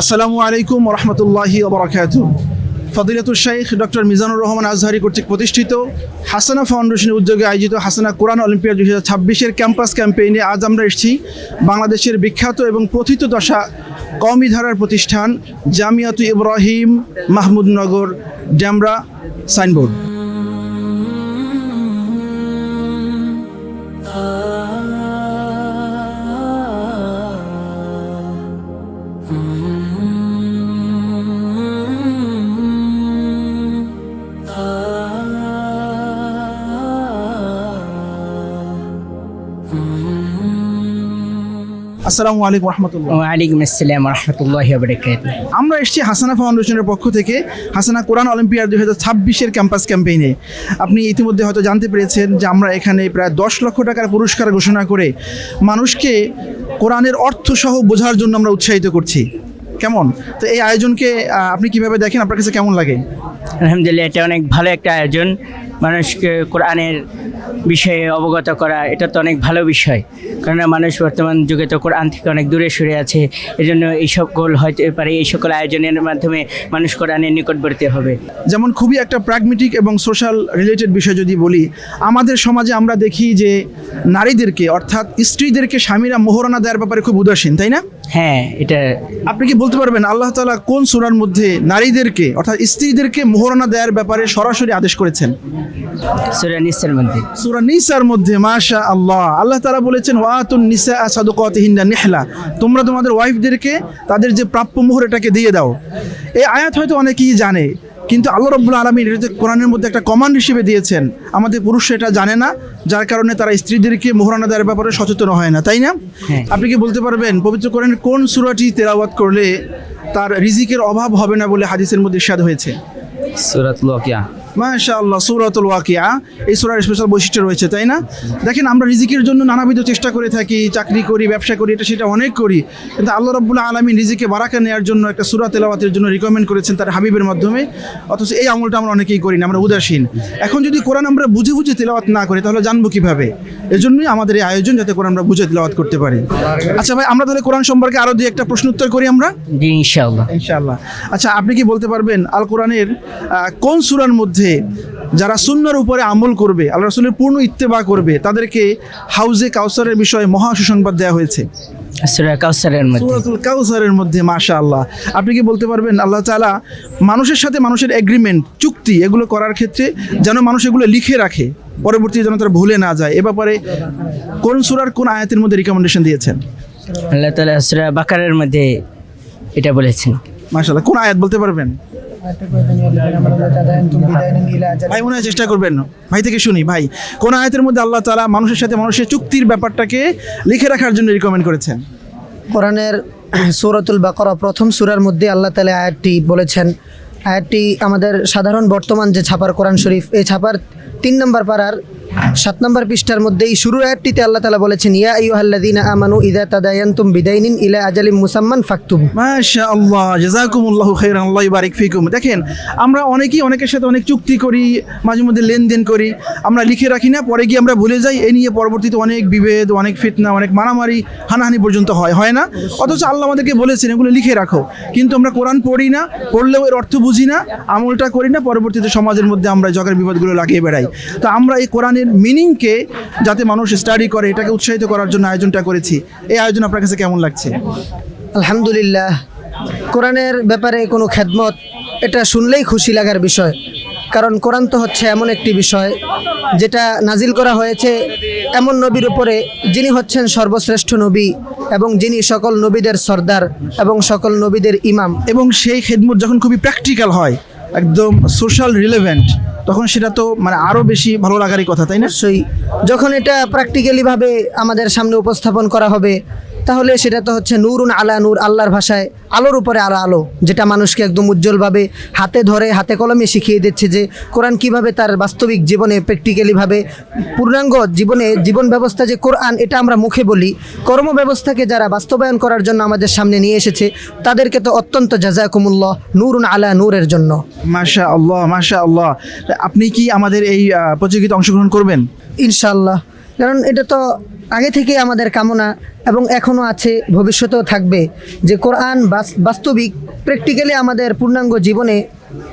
আসসালামু আলাইকুম রহমতুল্লাহি ওবরাকাত ফদিলাতুল শাইখ ডক্টর মিজানুর রহমান আজহারি কর্তৃক প্রতিষ্ঠিত হাসানা ফাউন্ডেশনের উদ্যোগে আয়োজিত হাসানা কোরআন অলিম্পিয়াড দুই হাজার ছাব্বিশের ক্যাম্পাস ক্যাম্পেইনে আজ আমরা এসেছি বাংলাদেশের বিখ্যাত এবং প্রথিত দশা কওমি ধারার প্রতিষ্ঠান জামিয়াতু ইব্রাহিম মাহমুদনগর ড্যামরা সাইনবোর্ড। আসসালামু আলাইকুম রহমতুল্লাহ। ওয়ালাইকুম আসসালাম রহমতুল্লাহ বরকাত আমরা এসেছি হাসানা ফাউন্ডেশনের পক্ষ থেকে হাসানা কোরআন অলিম্পিয়াড দুই হাজার ছাব্বিশের ক্যাম্পাস ক্যাম্পেইনে। আপনি ইতিমধ্যে হয়তো জানতে পেরেছেন যে আমরা এখানে প্রায় দশ লক্ষ টাকার পুরস্কার ঘোষণা করে মানুষকে কোরআনের অর্থ সহ বোঝার জন্য আমরা উৎসাহিত করছি। কেমন? তো এই আয়োজনকে আপনি কীভাবে দেখেন? আপনার কাছে কেমন লাগে? আলহামদুলিল্লাহ এটা অনেক ভালো একটা আয়োজন। মানুষকে কোরআনের বিষয়ে অবগত করা এটা তো অনেক ভালো বিষয়। কারণ মানুষ বর্তমান যুগে তো কোরআন থেকে অনেক দূরে সরে আছে এজন্য এই সকল হয়তো পারে এই সকল আয়োজনের মাধ্যমে মানুষ কোরআনের নিকটবর্তী হবে। যেমন খুবই একটা প্র্যাগমেটিক এবং সোশ্যাল রিলেটেড বিষয় যদি বলি আমাদের সমাজে আমরা দেখি যে নারীদেরকে অর্থাৎ স্ত্রীদেরকে স্বামীরা মোহরানা দেওয়ার ব্যাপারে খুব উদাসীন তাই না? হ্যাঁ এটা আপনি কি বলতে পারবেন আল্লাহ তালা কোন সূরার মধ্যে নারীদেরকে অর্থাৎ স্ত্রীদেরকে মোহরানা দেওয়ার ব্যাপারে সরাসরি আদেশ করেছেন? সুরা নিসের মধ্যে। সূরা নিসার মধ্যে মাশা আল্লাহ আল্লাহ তাআলা বলেছেন ওয়াতুন নিসা সাদুকাতিহিন্না নিহলা। তোমরা তোমাদের ওয়াইফদেরকে তাদের যে প্রাপ্য মোহর এটাকে দিয়ে দাও। এই আয়াত হয়তো অনেকেই জানে কিন্তু আল্লাহ রব্বুল আলমী এটা কোরআনের মধ্যে একটা কমান্ড হিসেবে দিয়েছেন আমাদের পুরুষ এটা জানে না যার কারণে তারা স্ত্রীদেরকে মোহরানা দেওয়ার ব্যাপারে সচেতন হয় না তাই না? হ্যাঁ। আপনি কি বলতে পারবেন পবিত্র কোরআনের কোন সূরাটি তেলাওয়াত করলে তার রিজিকের অভাব হবে না বলে হাদিসের মধ্যে ইরশাদ হয়েছে? সুরাতুল ওয়াকিয়া। মাশা আল্লাহ সুরাতুল ওয়াকিয়া। এই সুরার স্পেশাল বৈশিষ্ট্য রয়েছে তাই না? দেখেন আমরা রিজিকের জন্য নানাবিধ চেষ্টা করে থাকি চাকরি করি ব্যবসা করি এটা সেটা অনেক করি। কিন্তু আল্লাহ রব্বুল আলমী রিজিকে বারাকা নেওয়ার জন্য একটা সুরা তেলাওয়াতের জন্য রিকমেন্ড করেছেন তার হাবিবের মাধ্যমে। অথচ এই আমলটা আমরা অনেকেই করি না আমরা উদাসীন। এখন যদি কোরআন আমরা বুঝে বুঝে তেলাওয়াত না করি তাহলে জানব কীভাবে? এজন্যই আমাদের এই আয়োজন যাতে কোরআন আমরা বুঝে তেলাওয়াত করতে পারি। আচ্ছা ভাই আমরা তাহলে কোরআন সম্পর্কে আরও দুই একটা প্রশ্ন উত্তর করি আমরা? ইনশাআল্লাহ। ইনশাআল্লাহ। আচ্ছা আপনি কি বলতে পারবেন আল কোরআনের কোন সুরার মধ্যে যারা সুন্নার উপরে আমল করবে আল্লাহ রাসূলের পূর্ণ ইত্তেবা করবে তাদেরকে হাউজে কাউসারের বিষয়ে মহা সুসংবাদ দেওয়া হয়েছে। কাউসারের মধ্যে। মধ্যে মাশা আল্লাহ আপনি কি বলতে পারবেন আল্লাহ তাআলা মানুষের সাথে মানুষের এগ্রিমেন্ট চুক্তি এগুলো করার ক্ষেত্রে যেন মানুষ এগুলো লিখে রাখে পরবর্তী যেন তারা ভুলে না যায়। এ ব্যাপারে কোন সুরার কোন আয়াতের মধ্যে রিকমেন্ডেশন দিয়েছেন? আল্লাহ তালা সুরা বাকারের মধ্যে এটা বলেছেন। মাশাআল্লাহ কোন আয়াত বলতে পারবেন? ভাই, মনে হয় চেষ্টা করবেন। ভাই থেকে শুনি, ভাই, কোন আয়তের মধ্যে আল্লাহ তালা মানুষের সাথে মানুষের চুক্তির ব্যাপারটাকে লিখে রাখার জন্য রিকমেন্ড করেছেন? কোরআনের সূরাতুল বাকরা প্রথম সুরার মধ্যে আল্লাহ তালা আয়াতটি বলেছেন। আয়াতটি আমাদের সাধারণ বর্তমান যে ছাপার কোরআন শরীফ, এই ছাপার তিন নম্বর পাড়ার সাত নম্বর পৃষ্ঠার মধ্যে এই শুরুর আয়াতটিতে আল্লাহ তালা বলেছেন, ইয়া আইয়ুহাল্লাযীনা আমানু ইদা তাদায়ানতুম বিদাইনিন ইলা আজালিম মুসাম্মান ফাকতুবু। মাশা আল্লাহ জাজাকুমুল্লাহু খাইরান আল্লাহ বারিক ফিকুম। দেখেন, আমরা অনেকেই অনেকের সাথে অনেক চুক্তি করি, মাঝে মধ্যে লেনদেন করি, আমরা লিখে রাখি না, পরে গিয়ে আমরা ভুলে যাই, এ নিয়ে পরবর্তীতে অনেক বিভেদ, অনেক ফিতনা, অনেক মারামারি, হানাহানি পর্যন্ত হয় হয় না? অথচ আল্লাহ আমাদেরকে বলেছেন, এগুলো লিখে রাখো। কিন্তু আমরা কোরআন পড়ি না, পড়লেও এর অর্থ বুঝি না, আমলটা করি না, পরবর্তীতে সমাজের মধ্যে আমরা জগের বিপদগুলো লাগিয়ে বেড়াই। তো আমরা এই কোরআনের মিনিংকে যাতে মানুষ স্টাডি করে এটাকে উৎসাহিত করার জন্য আয়োজনটা করেছি। এই আয়োজন আপনার কাছে কেমন লাগছে? আলহামদুলিল্লাহ। কোরআনের ব্যাপারে কোনো খেদমত এটা শুনলেই খুশি লাগার বিষয়। কারণ কোরআন তো হচ্ছে এমন একটি বিষয় যেটা নাজিল করা হয়েছে এমন নবীর উপরে যিনি হচ্ছেন সর্বশ্রেষ্ঠ নবী এবং যিনি সকল নবীদের সর্দার এবং সকল নবীদের ইমাম। এবং সেই খেদমত যখন খুবই প্র্যাকটিক্যাল হয় একদম সোশ্যাল রিলেভেন্ট তখন সেটা তো মানে আরও বেশি ভালো লাগারই কথা, তাই না? সেই যখন এটা প্র্যাকটিক্যালিভাবে আমাদের সামনে উপস্থাপন করা হবে তাহলে সেটা তো হচ্ছে নূরুন আলা নূর আল্লাহর ভাষায় আলোর উপরে আলো আলো যেটা মানুষকে একদম উজ্জ্বলভাবে হাতে ধরে হাতে কলমে শিখিয়ে দিচ্ছে যে কোরআন কীভাবে তার বাস্তবিক জীবনে প্র্যাকটিক্যালিভাবে পূর্ণাঙ্গ জীবনে জীবন ব্যবস্থা যে কোরআন এটা আমরা মুখে বলি কর্ম ব্যবস্থাকে যারা বাস্তবায়ন করার জন্য আমাদের সামনে নিয়ে এসেছে তাদেরকে তো অত্যন্ত জাজাকুমুল্লাহ নূরুন আলা নূরের জন্য। মাশা আল্লাহ মাশা আল্লাহ আপনি কি আমাদের এই প্রতিযোগিতা অংশগ্রহণ করবেন? ইনশাল্লাহ কারণ এটা তো আগে থেকেই আমাদের কামনা এবং এখনও আছে, ভবিষ্যতেও থাকবে। যে কোরআন বাস- বাস্তবিক, প্র্যাকটিক্যালি আমাদের পূর্ণাঙ্গ জীবনে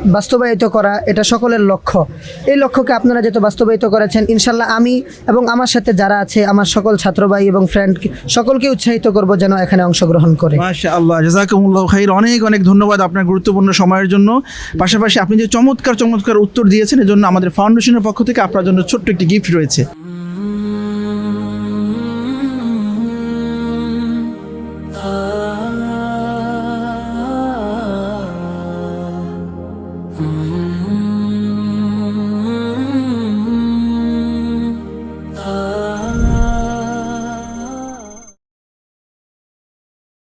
বাস্তবায়িত করা, এটা সকলের লক্ষ্য। এই লক্ষ্যকে আপনারা যেহেতু বাস্তবায়িত করেছেন ইনশাল্লাহ আমি এবং আমার সাথে যারা আছে, আমার সকল ছাত্র ভাই এবং ফ্রেন্ড সকলকে উৎসাহিত করব যেন এখানে অংশগ্রহণ করে। আল্লাহ জাজাকুমুল্লাহ খাইর। অনেক অনেক ধন্যবাদ আপনার গুরুত্বপূর্ণ সময়ের জন্য। পাশাপাশি আপনি যে চমৎকার চমৎকার উত্তর দিয়েছেন, এজন্য আমাদের ফাউন্ডেশনের পক্ষ থেকে আপনার জন্য ছোট্ট একটি গিফট রয়েছে।